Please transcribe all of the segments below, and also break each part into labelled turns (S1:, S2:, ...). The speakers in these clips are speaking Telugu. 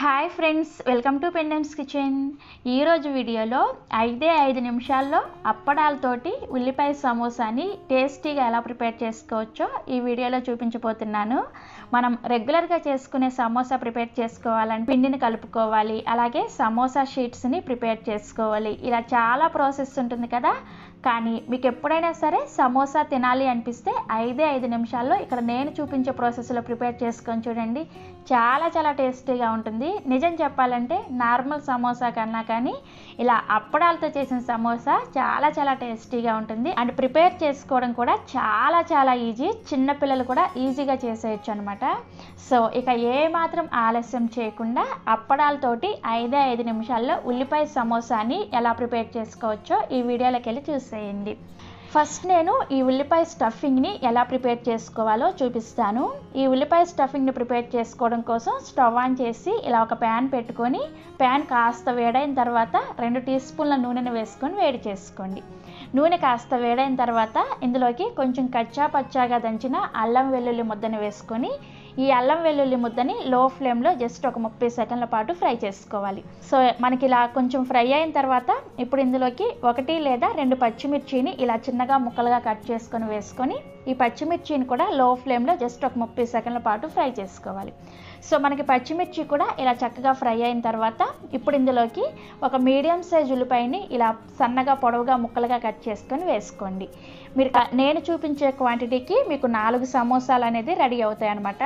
S1: Hi friends welcome to Pendems kitchen. ఈరోజు వీడియోలో ఐదే ఐదు నిమిషాల్లో అప్పడాలతోటి ఉల్లిపాయ సమోసాని టేస్టీగా ఎలా ప్రిపేర్ చేసుకోవచ్చో ఈ వీడియోలో చూపించబోతున్నాను. మనం రెగ్యులర్గా చేసుకునే సమోసా ప్రిపేర్ చేసుకోవాలని పిండిని కలుపుకోవాలి అలాగే సమోసా షీట్స్ని ప్రిపేర్ చేసుకోవాలి. ఇలా చాలా ప్రాసెస్ ఉంటుంది కదా. కానీ మీకు ఎప్పుడైనా సరే సమోసా తినాలి అనిపిస్తే ఐదే ఐదు నిమిషాల్లో ఇక్కడ నేను చూపించే ప్రాసెస్లో ప్రిపేర్ చేసుకొని చూడండి. చాలా చాలా టేస్టీగా ఉంటుంది. నిజం చెప్పాలంటే నార్మల్ సమోసా కన్నా కానీ ఇలా అప్పడాలతో చేసిన సమోసా చాలా చాలా టేస్టీగా ఉంటుంది. అండ్ ప్రిపేర్ చేసుకోవడం కూడా చాలా చాలా ఈజీ. చిన్నపిల్లలు కూడా ఈజీగా చేసేయచ్చు అనమాట సో ఇక ఏ మాత్రం ఆలస్యం చేయకుండా అప్పడాలతోటి ఐదే ఐదు నిమిషాల్లో ఉల్లిపాయ సమోసాని ఎలా ప్రిపేర్ చేసుకోవచ్చో ఈ వీడియోలోకి వెళ్ళి చూసేయండి. ఫస్ట్ నేను ఈ ఉల్లిపాయ స్టఫింగ్ని ఎలా ప్రిపేర్ చేసుకోవాలో చూపిస్తాను. ఈ ఉల్లిపాయ స్టఫింగ్ని ప్రిపేర్ చేసుకోవడం కోసం స్టవ్ ఆన్ చేసి ఇలా ఒక ప్యాన్ పెట్టుకొని ప్యాన్ కాస్త వేడైన తర్వాత రెండు టీ స్పూన్ల నూనెను వేసుకొని వేడి చేసుకోండి. నూనె కాస్త వేడైన తర్వాత ఇందులోకి కొంచెం కచ్చా పచ్చాగా దంచిన అల్లం వెల్లుల్లి ముద్దను వేసుకొని ఈ అల్లం వెల్లుల్లి ముద్దని లో ఫ్లేమ్లో జస్ట్ ఒక ముప్పై సెకండ్ల పాటు ఫ్రై చేసుకోవాలి. సో మనకి ఇలా కొంచెం ఫ్రై అయిన తర్వాత ఇప్పుడు ఇందులోకి ఒకటి లేదా రెండు పచ్చిమిర్చిని ఇలా చిన్నగా ముక్కలుగా కట్ చేసుకొని వేసుకొని ఈ పచ్చిమిర్చిని కూడా లో ఫ్లేమ్లో జస్ట్ ఒక ముప్పై సెకండ్ల పాటు ఫ్రై చేసుకోవాలి. సో మనకి పచ్చిమిర్చి కూడా ఇలా చక్కగా ఫ్రై అయిన తర్వాత ఇప్పుడు ఇందులోకి ఒక మీడియం సైజ్ ఉల్లిపాయని ఇలా సన్నగా పొడవుగా ముక్కలుగా కట్ చేసుకొని వేసుకోండి. మీరు నేను చూపించే క్వాంటిటీకి మీకు నాలుగు సమోసాలు అనేది రెడీ అవుతాయి అనమాట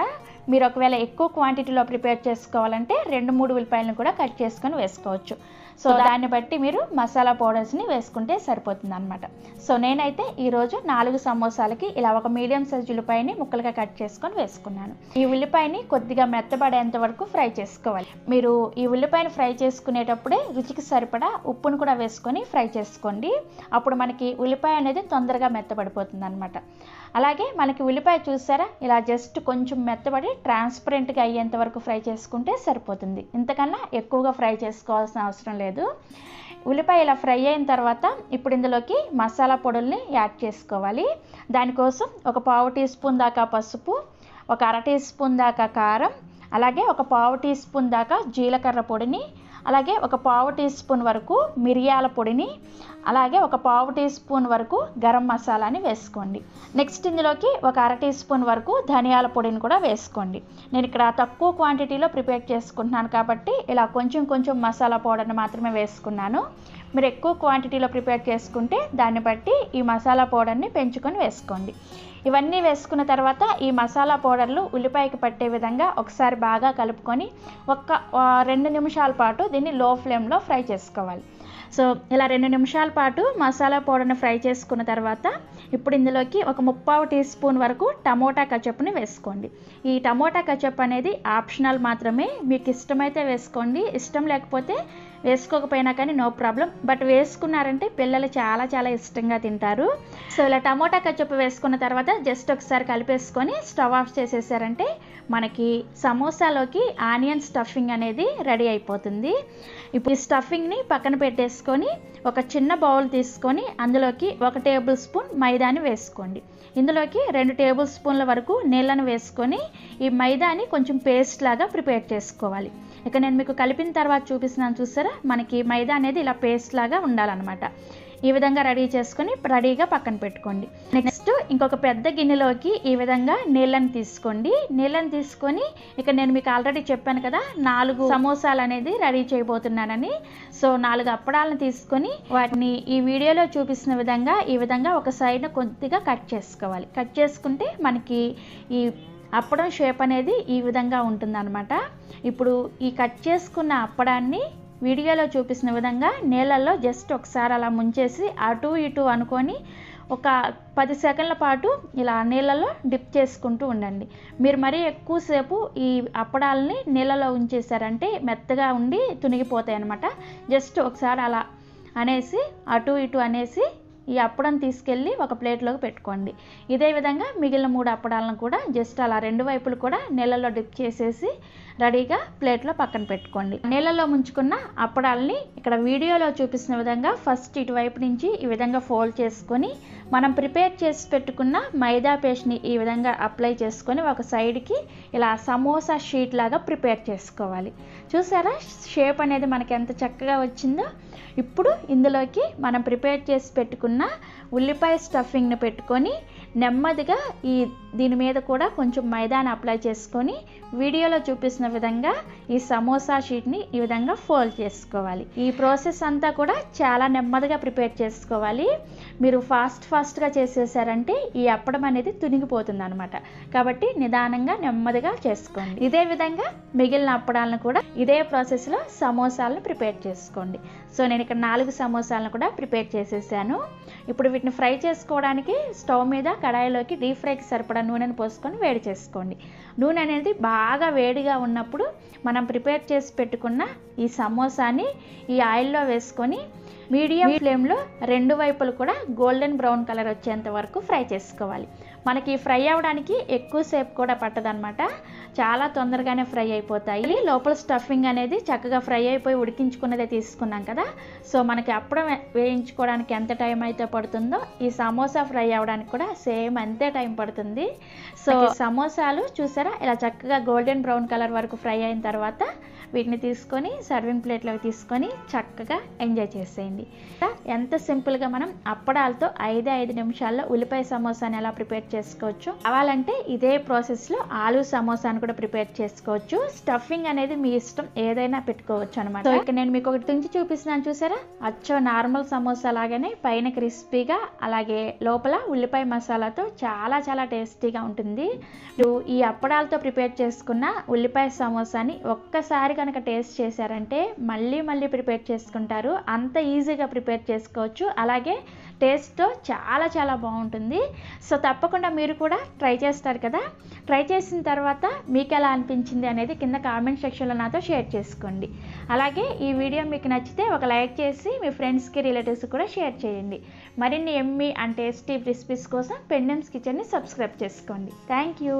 S1: మీరు ఒకవేళ ఎక్కువ క్వాంటిటీలో ప్రిపేర్ చేసుకోవాలంటే రెండు మూడు ఉల్లిపాయలను కూడా కట్ చేసుకొని వేసుకోవచ్చు. సో దాన్ని బట్టి మీరు మసాలా పౌడర్స్ని వేసుకుంటే సరిపోతుంది అనమాట సో నేనైతే ఈరోజు నాలుగు సమోసాలకి ఇలా ఒక మీడియం సైజ్ ఉల్లిపాయని ముక్కలుగా కట్ చేసుకొని వేసుకున్నాను. ఈ ఉల్లిపాయని కొద్దిగా మెత్తబడేంత వరకు ఫ్రై చేసుకోవాలి. మీరు ఈ ఉల్లిపాయని ఫ్రై చేసుకునేటప్పుడే రుచికి సరిపడా ఉప్పును కూడా వేసుకొని ఫ్రై చేసుకోండి. అప్పుడు మనకి ఉల్లిపాయ అనేది తొందరగా మెత్తబడిపోతుంది అనమాట అలాగే మనకి ఉల్లిపాయ చూసారా? ఇలా జస్ట్ కొంచెం మెత్తబడి ట్రాన్స్పరెంట్గా అయ్యేంత వరకు ఫ్రై చేసుకుంటే సరిపోతుంది. ఇంతకన్నా ఎక్కువగా ఫ్రై చేసుకోవాల్సిన అవసరం లేదు. ఉల్లిపాయ ఇలా ఫ్రై అయిన తర్వాత ఇప్పుడు ఇందులోకి మసాలా పొడుల్ని యాడ్ చేసుకోవాలి. దానికోసం ఒక పావు టీ స్పూన్ దాకా పసుపు ఒక అర టీ స్పూన్ దాకా కారం అలాగే ఒక పావు టీ స్పూన్ దాకా జీలకర్ర పొడిని అలాగే ఒక పావు టీ స్పూన్ వరకు మిరియాల పొడిని అలాగే ఒక పావు టీ స్పూన్ వరకు గరం మసాలాని వేసుకోండి. నెక్స్ట్ ఇందులోకి ఒక అర టీ స్పూన్ వరకు ధనియాల పొడిని కూడా వేసుకోండి. నేను ఇక్కడ తక్కువ క్వాంటిటీలో ప్రిపేర్ చేసుకుంటున్నాను కాబట్టి ఇలా కొంచెం కొంచెం మసాలా పౌడర్ని మాత్రమే వేసుకున్నాను. మీరు ఎక్కువ క్వాంటిటీలో ప్రిపేర్ చేసుకుంటే దాన్ని బట్టి ఈ మసాలా పౌడర్ని పెంచుకొని వేసుకోండి. ఇవన్నీ వేసుకున్న తర్వాత ఈ మసాలా పౌడర్లు ఉల్లిపాయకి పట్టే విధంగా ఒకసారి బాగా కలుపుకొని ఒక్క రెండు నిమిషాల పాటు దీన్ని లో ఫ్లేమ్లో ఫ్రై చేసుకోవాలి. సో ఇలా రెండు నిమిషాల పాటు మసాలా పౌడర్ని ఫ్రై చేసుకున్న తర్వాత ఇప్పుడు ఇందులోకి ఒక ముప్పావు టీ స్పూన్ వరకు టమోటా కచప్ని వేసుకోండి. ఈ టమోటా కచప్ అనేది ఆప్షనల్ మాత్రమే. మీకు ఇష్టమైతే వేసుకోండి ఇష్టం లేకపోతే వేసుకోకపోయినా కానీ నో ప్రాబ్లం. బట్ వేసుకున్నారంటే పిల్లలు చాలా చాలా ఇష్టంగా తింటారు. సో ఇలా టమోటా కచ్చప్ప వేసుకున్న తర్వాత జస్ట్ ఒకసారి కలిపేసుకొని స్టవ్ ఆఫ్ చేసేసారంటే మనకి సమోసాలోకి ఆనియన్ స్టఫింగ్ అనేది రెడీ అయిపోతుంది. ఇప్పుడు ఈ స్టఫింగ్ని పక్కన పెట్టేసుకొని ఒక చిన్న బౌల్ తీసుకొని అందులోకి ఒక టేబుల్ స్పూన్ మైదాని వేసుకోండి. ఇందులోకి రెండు టేబుల్ స్పూన్ల వరకు నీళ్ళను వేసుకొని ఈ మైదాని కొంచెం పేస్ట్ లాగా ప్రిపేర్ చేసుకోవాలి. ఇక నేను మీకు కలిపిన తర్వాత చూపిస్తున్నాను చూసారా? మనకి మైదా అనేది ఇలా పేస్ట్ లాగా ఉండాలన్నమాట. ఈ విధంగా రెడీ చేసుకొని రెడీగా పక్కన పెట్టుకోండి. నెక్స్ట్ ఇంకొక పెద్ద గిన్నెలోకి ఈ విధంగా నీళ్ళని తీసుకోండి. నీళ్ళని తీసుకొని ఇక నేను మీకు ఆల్రెడీ చెప్పాను కదా నాలుగు సమోసాలు అనేది రెడీ చేయబోతున్నానని. సో నాలుగు అప్పడాలను తీసుకొని వాటిని ఈ వీడియోలో చూపిస్తున్న విధంగా ఈ విధంగా ఒక సైడ్ కొద్దిగా కట్ చేసుకోవాలి. కట్ చేసుకుంటే మనకి ఈ అప్పడం షేప్ అనేది ఈ విధంగా ఉంటుందన్నమాట. ఇప్పుడు ఈ కట్ చేసుకున్న అప్పడాన్ని వీడియోలో చూపిస్తున్న విధంగా నీళ్ళల్లో జస్ట్ ఒకసారి అలా ముంచేసి అటు ఇటు అనుకొని ఒక పది సెకండ్ల పాటు ఇలా నీళ్ళలో డిప్ చేసుకుంటూ ఉండండి. మీరు మరీ ఎక్కువసేపు ఈ అప్పడాలని నీళ్ళలో ఉంచేసారంటే మెత్తగా ఉండి తునిగిపోతాయి అనమాట జస్ట్ ఒకసారి అలా అనేసి అటు ఇటు అనేసి ఈ అప్పడం తీసుకెళ్ళి ఒక ప్లేట్లోకి పెట్టుకోండి. ఇదే విధంగా మిగిలిన మూడు అప్పడాలను కూడా జస్ట్ అలా రెండు వైపులు కూడా నీళ్ళలో డిప్ చేసేసి రెడీగా ప్లేట్లో పక్కన పెట్టుకోండి. నీళ్ళలో ముంచుకున్న అప్పడాలని ఇక్కడ వీడియోలో చూపిస్తున్న విధంగా ఫస్ట్ ఇటువైపు నుంచి ఈ విధంగా ఫోల్డ్ చేసుకొని మనం ప్రిపేర్ చేసి పెట్టుకున్న మైదా పేస్ట్ని ఈ విధంగా అప్లై చేసుకొని ఒక సైడ్కి ఇలా సమోసా షీట్ లాగా ప్రిపేర్ చేసుకోవాలి. చూసారా? షేప్ అనేది మనకి ఎంత చక్కగా వచ్చిందో. ఇప్పుడు ఇందులోకి మనం ప్రిపేర్ చేసి పెట్టుకున్న ఉల్లిపాయ స్టఫింగ్ని పెట్టుకొని నెమ్మదిగా ఈ దీని మీద కూడా కొంచెం మైదాని అప్లై చేసుకొని వీడియోలో చూపిస్తున్న విధంగా ఈ సమోసా షీట్ని ఈ విధంగా ఫోల్డ్ చేసుకోవాలి. ఈ ప్రాసెస్ అంతా కూడా చాలా నెమ్మదిగా ప్రిపేర్ చేసుకోవాలి. మీరు ఫాస్ట్ ఫాస్ట్గా చేసేసారంటే ఈ అప్పడం అనేది తునిగిపోతుంది అనమాట కాబట్టి నిదానంగా నెమ్మదిగా చేసుకోండి. ఇదే విధంగా మిగిలిన అప్పడాలను కూడా ఇదే ప్రాసెస్లో సమోసాలను ప్రిపేర్ చేసుకోండి. సో నేను ఇక్కడ నాలుగు సమోసాలను కూడా ప్రిపేర్ చేసేసాను. ఇప్పుడు వీటిని ఫ్రై చేసుకోవడానికి స్టవ్ మీద కడాయిలోకి డీప్ ఫ్రైకి సరిపడా నూనెను పోసుకొని వేడి చేసుకోండి. నూనె అనేది బాగా వేడిగా ఉన్నప్పుడు మనం ప్రిపేర్ చేసి పెట్టుకున్న ఈ సమోసాని ఈ ఆయిల్లో వేసుకొని మీడియం ఫ్లేమ్లో రెండు వైపులు కూడా గోల్డెన్ బ్రౌన్ కలర్ వచ్చేంత వరకు ఫ్రై చేసుకోవాలి. మనకి ఫ్రై అవ్వడానికి ఎక్కువసేపు కూడా పట్టదనమాట చాలా తొందరగానే ఫ్రై అయిపోతాయి. లోపల స్టఫింగ్ అనేది చక్కగా ఫ్రై అయిపోయి ఉడికించుకున్నదే తీసుకున్నాం కదా. సో మనకి అప్పడం వేయించుకోవడానికి ఎంత టైం అయితే పడుతుందో ఈ సమోసా ఫ్రై అవ్వడానికి కూడా సేమ్ అంతే టైం పడుతుంది. సో సమోసాలు చూసారా? ఇలా చక్కగా గోల్డెన్ బ్రౌన్ కలర్ వరకు ఫ్రై అయిన తర్వాత వీటిని తీసుకొని సర్వింగ్ ప్లేట్లోకి తీసుకొని చక్కగా ఎంజాయ్ చేసేయండి. ఎంత సింపుల్గా మనం అప్పడాలతో ఐదు ఐదు నిమిషాల్లో ఉల్లిపాయ సమోసాని ఎలా ప్రిపేర్ చేసుకోవచ్చు? కావాలంటే ఇదే ప్రాసెస్లో ఆలు సమోసాను కూడా ప్రిపేర్ చేసుకోవచ్చు. స్టఫింగ్ అనేది మీ ఇష్టం ఏదైనా పెట్టుకోవచ్చు అనమాట సో ఇక్కడ నేను మీకు ఒకటి తుంచి చూపిస్తున్నాను చూసారా? అచ్చో నార్మల్ సమోసా లాగానే పైన క్రిస్పీగా అలాగే లోపల ఉల్లిపాయ మసాలాతో చాలా చాలా టేస్టీగా ఉంటుంది. ఈ అప్పడాలతో ప్రిపేర్ చేసుకున్న ఉల్లిపాయ సమోసాని ఒక్కసారి కనుక టేస్ట్ చేశారంటే మళ్ళీ మళ్ళీ ప్రిపేర్ చేసుకుంటారు. అంత ఈజీగా ప్రిపేర్ చేసుకోవచ్చు. అలాగే టేస్ట్తో చాలా చాలా బాగుంటుంది. సో తప్పకుండా మీరు కూడా ట్రై చేస్తారు కదా? ట్రై చేసిన తర్వాత మీకు ఎలా అనిపించింది అనేది కింద కామెంట్ సెక్షన్లో నాతో షేర్ చేసుకోండి. అలాగే ఈ వీడియో మీకు నచ్చితే ఒక లైక్ చేసి మీ ఫ్రెండ్స్కి రిలేటివ్స్ కూడా షేర్ చేయండి. మరిన్ని ఎమ్మి అండ్ టేస్టీ రెసిపీస్ కోసం పెండెమ్స్ కిచెన్ని సబ్స్క్రైబ్ చేసుకోండి. Thank you.